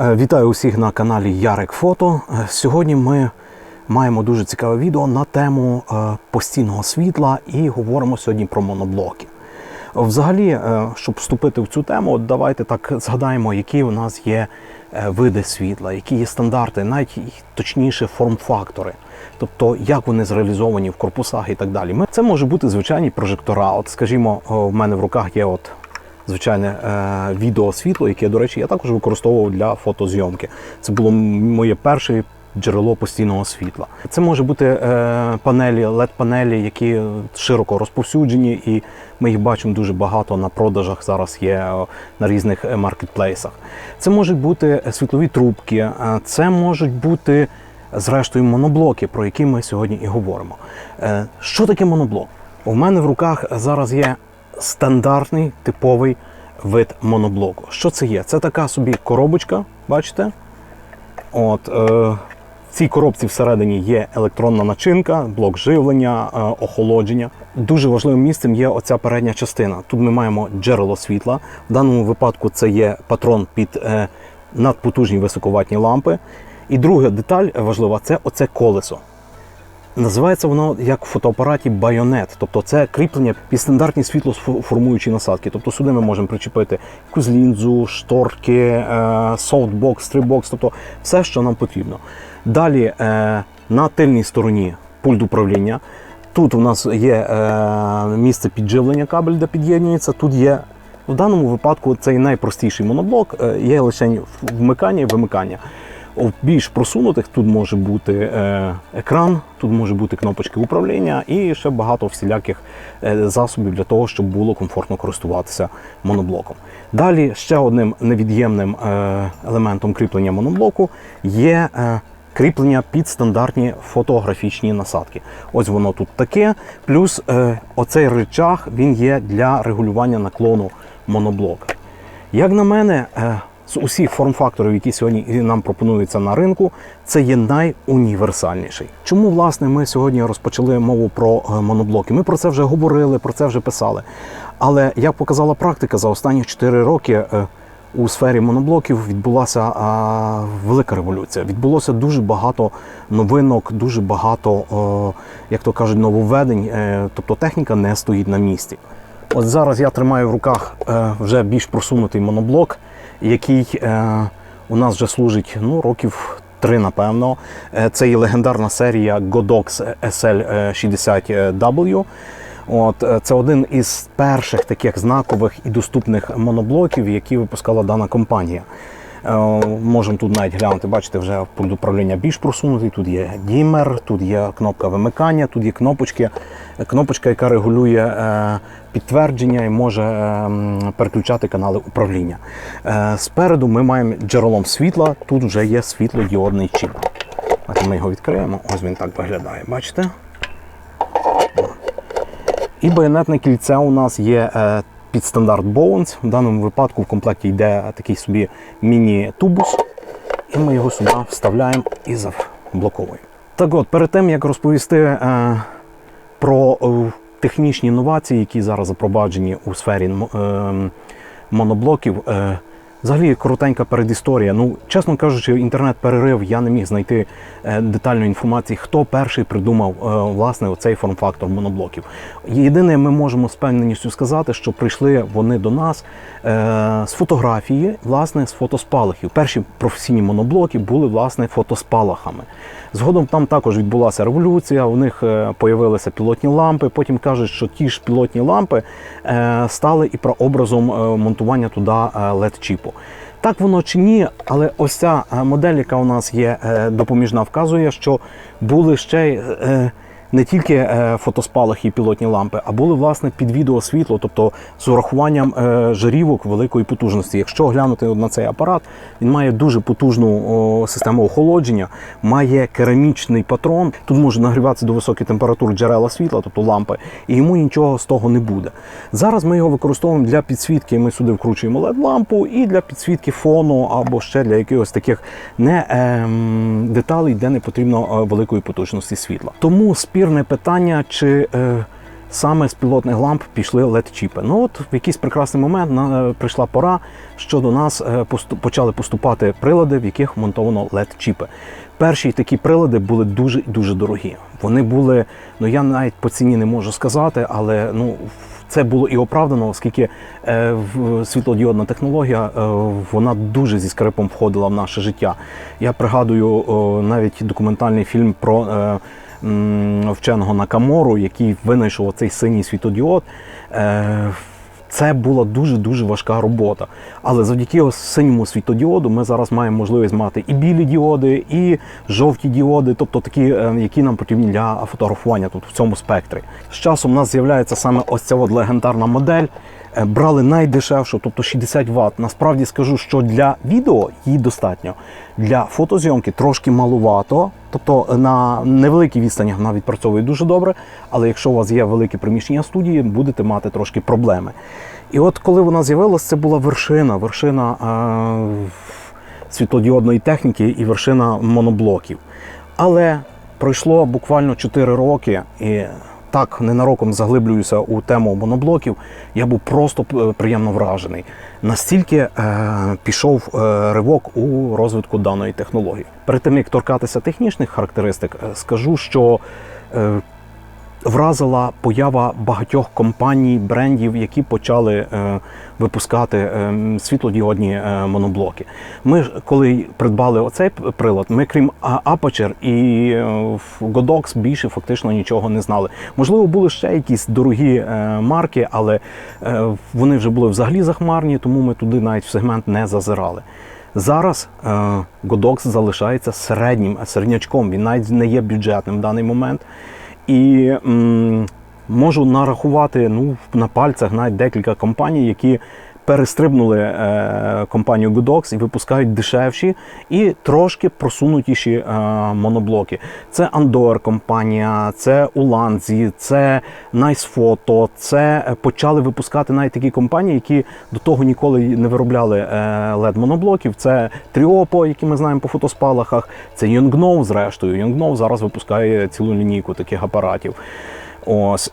Е, Вітаю усіх на каналі Ярик Фото. Е, Сьогодні ми маємо дуже цікаве відео на тему е, постійного світла і говоримо сьогодні про моноблоки. Взагалі, щоб вступити в цю тему, давайте так згадаємо, які у нас є види світла, які є стандарти, навіть точніше форм-фактори. Тобто, як вони зреалізовані в корпусах і так далі. Це може бути звичайні прожектора. От, скажімо, в мене в руках є от звичайне е, відеосвітло, яке, до речі, я також використовував для фотозйомки. Це було моє перше джерело постійного світла. Це може бути е, панелі, LED-панелі, які широко розповсюджені, і ми їх бачимо дуже багато на продажах. Зараз є е, на різних е, маркетплейсах. Це можуть бути світлові трубки, це можуть бути. Зрештою, моноблоки, про які ми сьогодні і говоримо. Е, Що таке моноблок? У мене в руках зараз є стандартний типовий вид моноблоку. Що це є? Це така собі коробочка, бачите? От, е, в цій коробці всередині є електронна начинка, блок живлення, е, охолодження. Дуже важливим місцем є оця передня частина. Тут ми маємо джерело світла. В даному випадку це є патрон під е, надпотужні високоватні лампи. І друга деталь важлива це оце колесо. Називається воно як в фотоапараті байонет, тобто це кріплення під стандартні світлоформуючі насадки. Тобто сюди ми можемо причепити якусь лінзу, шторки, е, софтбокс, стрибокс, тобто все, що нам потрібно. Далі е, на тильній стороні пульт управління. Тут у нас є е, місце підживлення кабель, де під'єднується. Тут є в даному випадку цей найпростіший моноблок, е, є лише вмикання і вимикання. Більш просунутих тут може бути е, екран, тут може бути кнопочки управління і ще багато всіляких е, засобів для того, щоб було комфортно користуватися моноблоком. Далі ще одним невід'ємним е, елементом кріплення моноблоку є кріплення під стандартні фотографічні насадки. Ось воно тут таке. Плюс е, оцей рычаг він є для регулювання наклону моноблока. Як на мене, з усіх форм-факторів, які сьогодні нам пропонуються на ринку, це є найуніверсальніший. Чому власне ми сьогодні розпочали мову про е, моноблоки? Ми про це вже говорили, про це вже писали. Але як показала практика, за останні 4 роки е, у сфері моноблоків відбулася велика революція. Відбулося дуже багато новинок, дуже багато, як то кажуть, нововведень. Е, тобто техніка не стоїть на місці. От зараз я тримаю в руках вже більш просунутий моноблок, який е, у нас вже служить ну, років три, напевно. Е, Це є легендарна серія Godox SL60W. От, е, це один із перших таких знакових і доступних моноблоків, які випускала дана компанія. Е, Можемо тут навіть глянути, бачите, вже пульт управління більш просунутий. Тут є дімер, тут є кнопка вимикання, тут є кнопочки, кнопочка, яка регулює е, підтвердження і може е, переключати канали управління. Спереду ми маємо джерелом світла, тут вже є світлодіодний чіп. Ми його відкриємо, ось він так виглядає, бачите? І байонетне кільце у нас є під стандарт Bones. В даному випадку в комплекті йде такий собі міні-тубус, і ми його сюди вставляємо і заблоковуємо. Так от, перед тим як розповісти е, про е, технічні інновації, які зараз запроваджені у сфері е, моноблоків. Е, Взагалі коротенька передісторія. Ну, чесно кажучи, інтернет перерив, я не міг знайти е, детальної інформації, хто перший придумав е, власне оцей форм-фактор моноблоків. Єдине, ми можемо з певненістю сказати, що прийшли вони до нас е, з фотографії, власне, з фотоспалахів. Перші професійні моноблоки були власне фотоспалахами. Згодом там також відбулася революція. У них появилися пілотні лампи. Потім кажуть, що ті ж пілотні лампи стали і прообразом монтування туди led чіпу Так воно чи ні, але ось ця е, модель, яка у нас є е, допоміжна, вказує, що були ще е, не тільки е, фотоспалахи і пілотні лампи, а були власне під відеосвітло, тобто з урахуванням е, жарівок великої потужності. Якщо глянути на цей апарат, він має дуже потужну систему охолодження, має керамічний патрон. Тут може нагріватися до високих температур джерела світла, тобто лампи, і йому нічого з того не буде. Зараз ми його використовуємо для підсвітки. Ми сюди вкручуємо led лампу і для підсвітки фону або ще для якихось таких не ем, деталей, де не потрібно е, великої потужності світла. Тому спірне питання, чи е, саме з пілотних ламп пішли LED-чіпи. Ну от в якийсь прекрасний момент на, прийшла пора, що до нас е, посту- почали поступати прилади, в яких монтовано LED-чіпи. Перші такі прилади були дуже дуже дорогі. Вони були, ну я навіть по ціні не можу сказати, але ну це було і оправдано, оскільки е, в- світлодіодна технологія е, вона дуже зі скрипом входила в наше життя. Я пригадую о, навіть документальний фільм про е, вченого Накамору, який винайшов цей синій світодіод. Е, це була дуже дуже важка робота. Але завдяки синьому світодіоду ми зараз маємо можливість мати і білі діоди, і жовті діоди, тобто такі, е, які нам потрібні для фотографування тут в цьому спектрі. З часом у нас з'являється саме ось ця от легендарна модель. Е, Брали найдешевшу, тобто 60 Вт. Насправді скажу, що для відео її достатньо. Для фотозйомки трошки малувато. Тобто на невеликій відстані вона відпрацьовує дуже добре, але якщо у вас є велике приміщення студії, будете мати трошки проблеми. І от коли вона з'явилася, це була вершина, вершина е, світлодіодної техніки і вершина моноблоків. Але пройшло буквально 4 роки, і так ненароком заглиблююся у тему моноблоків. Я був просто е, приємно вражений. Настільки е, пішов е, ривок у розвитку даної технології. Перед тим як торкатися технічних характеристик, е, скажу, що е, вразила поява багатьох компаній, брендів, які почали е, випускати е, світлодіодні е, моноблоки. Ми ж коли придбали оцей прилад, ми крім Aperture і е, Godox більше фактично нічого не знали. Можливо, були ще якісь дорогі е, марки, але е, вони вже були взагалі захмарні, тому ми туди навіть в сегмент не зазирали. Зараз е, Godox залишається середнім середнячком. Він навіть не є бюджетним в даний момент. І м, можу нарахувати ну, на пальцях навіть декілька компаній, які перестрибнули е, компанію Godox і випускають дешевші і трошки просунутіші е, моноблоки. Це Andor компанія, це Ulanzi, це Photo, це е, почали випускати навіть такі компанії, які до того ніколи не виробляли led моноблоків. Це Triopo, які ми знаємо по фотоспалахах, це Yongnuo, зрештою. Yongnuo зараз випускає цілу лінійку таких апаратів. Ось.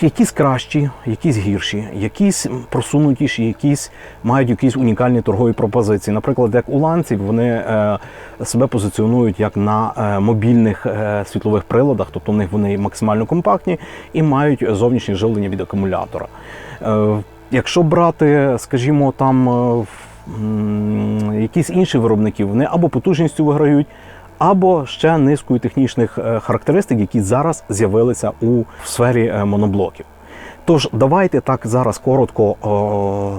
Якісь кращі, якісь гірші, якісь просунутіші, якісь мають якісь унікальні торгові пропозиції. Наприклад, як у ланців вони е, себе позиціонують як на е, мобільних е, світлових приладах, тобто в них вони максимально компактні і мають зовнішнє живлення від акумулятора. Якщо брати, скажімо, там якісь інші виробники, вони або потужністю виграють, або ще низкою технічних е, характеристик, які зараз з'явилися у сфері е, моноблоків. Тож давайте так зараз коротко о,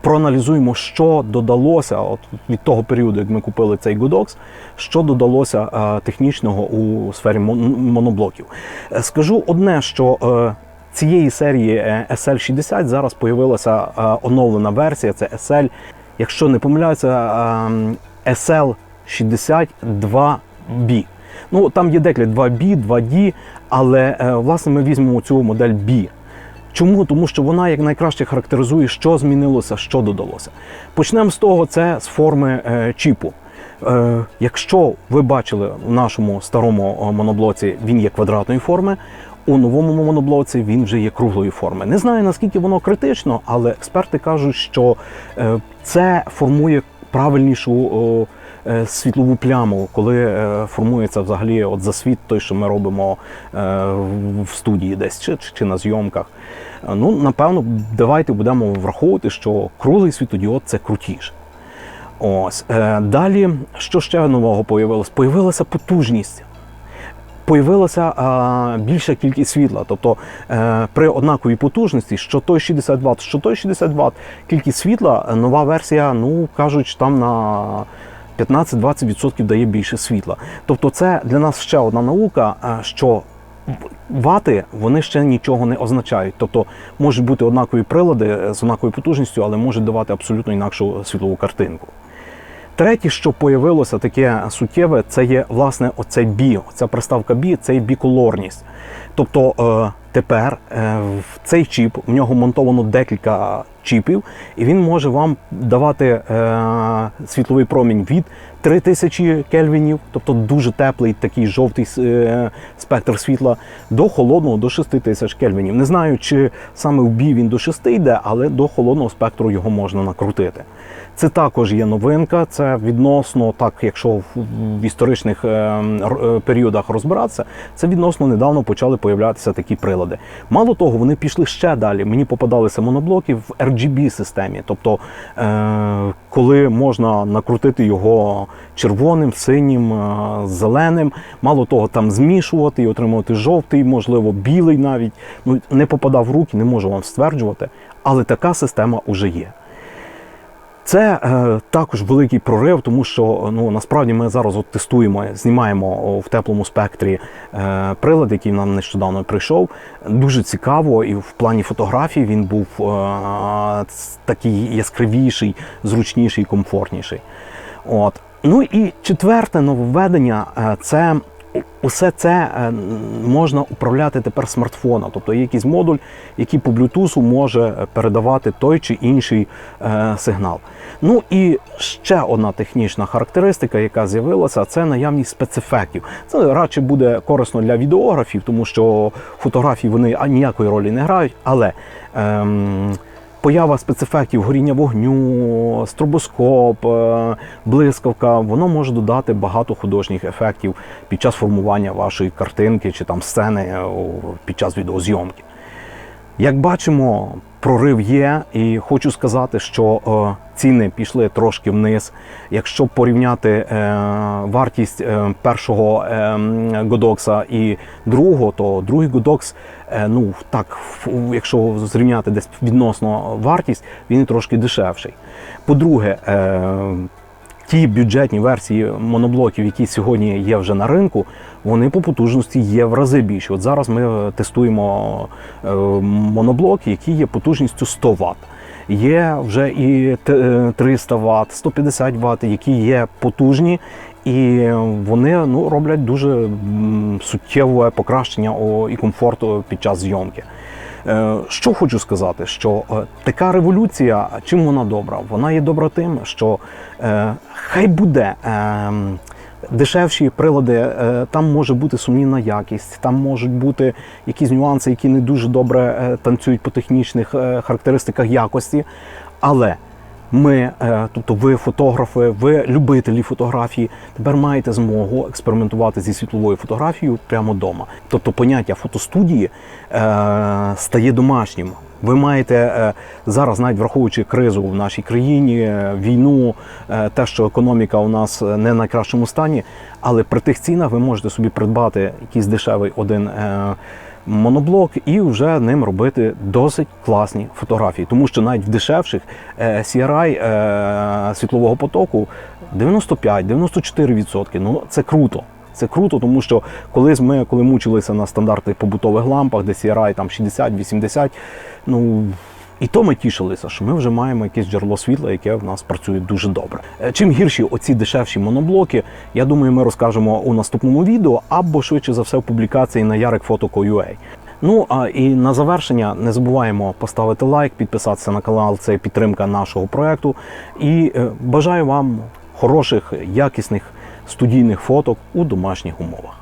проаналізуємо, що додалося от від того періоду, як ми купили цей Godox, що додалося е, технічного у сфері мон- моноблоків. Е, Скажу одне, що е, цієї серії е, SL60 зараз появилася е, оновлена версія, це SL, якщо не помиляюся, е, SL62B. Ну, там є декілька 2B, 2D, але е, власне ми візьмемо цю модель B. Чому? Тому що вона як найкраще характеризує, що змінилося, що додалося. Почнемо з того, це з форми е, чіпу. Е, якщо ви бачили в нашому старому моноблоці, він є квадратної форми. У новому моноблоці він вже є круглої форми. Не знаю наскільки воно критично, але експерти кажуть, що це формує правильнішу світлову пляму, коли е, формується взагалі от засвіт, той, що ми робимо е, в студії десь чи, чи, на зйомках. Е, Ну, напевно, давайте будемо враховувати, що круглий світодіод це крутіше. Ось е, далі, що ще нового появилось? Появилася потужність. Появилася а, більша кількість світла. Тобто е, при однаковій потужності, що той 60 Вт, що той 60 Вт, кількість світла, е, нова версія, ну кажуть, там на 15-20% дає більше світла. Тобто, це для нас ще одна наука, е, що вати вони ще нічого не означають. Тобто можуть бути однакові прилади е, з однаковою потужністю, але можуть давати абсолютно інакшу світлову картинку. Третє, що появилося таке суттєве, це є власне оцей бі. Ця приставка бі це є біколорність. Тобто е, тепер в цей чіп в нього монтовано декілька чіпів, і він може вам давати е, світловий промінь від 3000 кельвінів, тобто дуже теплий такий жовтий е, спектр світла, до холодного до 6000 кельвінів. Не знаю, чи саме в бій він до 6 йде, але до холодного спектру його можна накрутити. Це також є новинка. Це відносно так, якщо в, історичних е, е, періодах розбиратися, це відносно недавно почали появлятися такі прилади. Мало того, вони пішли ще далі. Мені попадалися моноблоки в RGB системі, тобто е, коли можна накрутити його червоним, синім, е, зеленим. Мало того, там змішувати і отримувати жовтий, можливо, білий навіть. Ну не попадав в руки, не можу вам стверджувати, але така система вже є. Це е, також великий прорив, тому що ну насправді ми зараз от тестуємо, знімаємо в теплому спектрі е, прилад, який нам нещодавно прийшов. Дуже цікаво, і в плані фотографій він був е, такий яскравіший, зручніший, комфортніший. От. Ну і четверте нововведення е, це усе це е, можна управляти тепер смартфона. Тобто є якийсь модуль, який по Bluetooth може передавати той чи інший е, сигнал. Ну і ще одна технічна характеристика, яка з'явилася, це наявність спецефектів. Це радше буде корисно для відеографів, тому що фотографії вони ніякої ролі не грають, але. Ем, Поява спецефектів горіння вогню, стробоскоп, е, блискавка, воно може додати багато художніх ефектів під час формування вашої картинки чи там сцени е, під час відеозйомки. Як бачимо, прорив є, і хочу сказати, що е, ціни пішли трошки вниз. Якщо порівняти е, вартість е, першого Годокса і другого, то другий Годокс, ну так, якщо зрівняти десь відносно вартість, він трошки дешевший. По-друге, ті бюджетні версії моноблоків, які сьогодні є вже на ринку, вони по потужності є в рази більші. От зараз ми е, тестуємо е, моноблоки, які є потужністю 100 Вт. Є вже і т- е, 300 Вт, 150 Вт, які є потужні, і вони ну, роблять дуже суттєве покращення і комфорту під час зйомки. Е, Що хочу сказати, що е, така революція, чим вона добра? Вона є добра тим, що е, хай буде. е, Дешевші прилади, там може бути сумнівна якість, там можуть бути якісь нюанси, які не дуже добре танцюють по технічних характеристиках якості. Але ми, е, тобто ви фотографи, ви любителі фотографії, тепер маєте змогу експериментувати зі світловою фотографією прямо вдома. Тобто поняття фотостудії е, стає домашнім. Ви маєте е, зараз, навіть враховуючи кризу в нашій країні, е, війну, е, те, що економіка у нас е, не в найкращому стані, але при тих цінах ви можете собі придбати якийсь дешевий один е, моноблок і вже ним робити досить класні фотографії. Тому що навіть в дешевших е, CRI е, світлового потоку 95-94%. Ну це круто. Це круто, тому що колись ми, коли мучилися на стандартних побутових лампах, де CRI там 60-80, ну і то ми тішилися, що ми вже маємо якесь джерело світла, яке в нас працює дуже добре. Е, Чим гірші оці дешевші моноблоки, я думаю, ми розкажемо у наступному відео або швидше за все в публікації на yarikphoto.ua. Ну а і на завершення не забуваємо поставити лайк, підписатися на канал. Це підтримка нашого проекту. І е, бажаю вам хороших, якісних студійних фоток у домашніх умовах.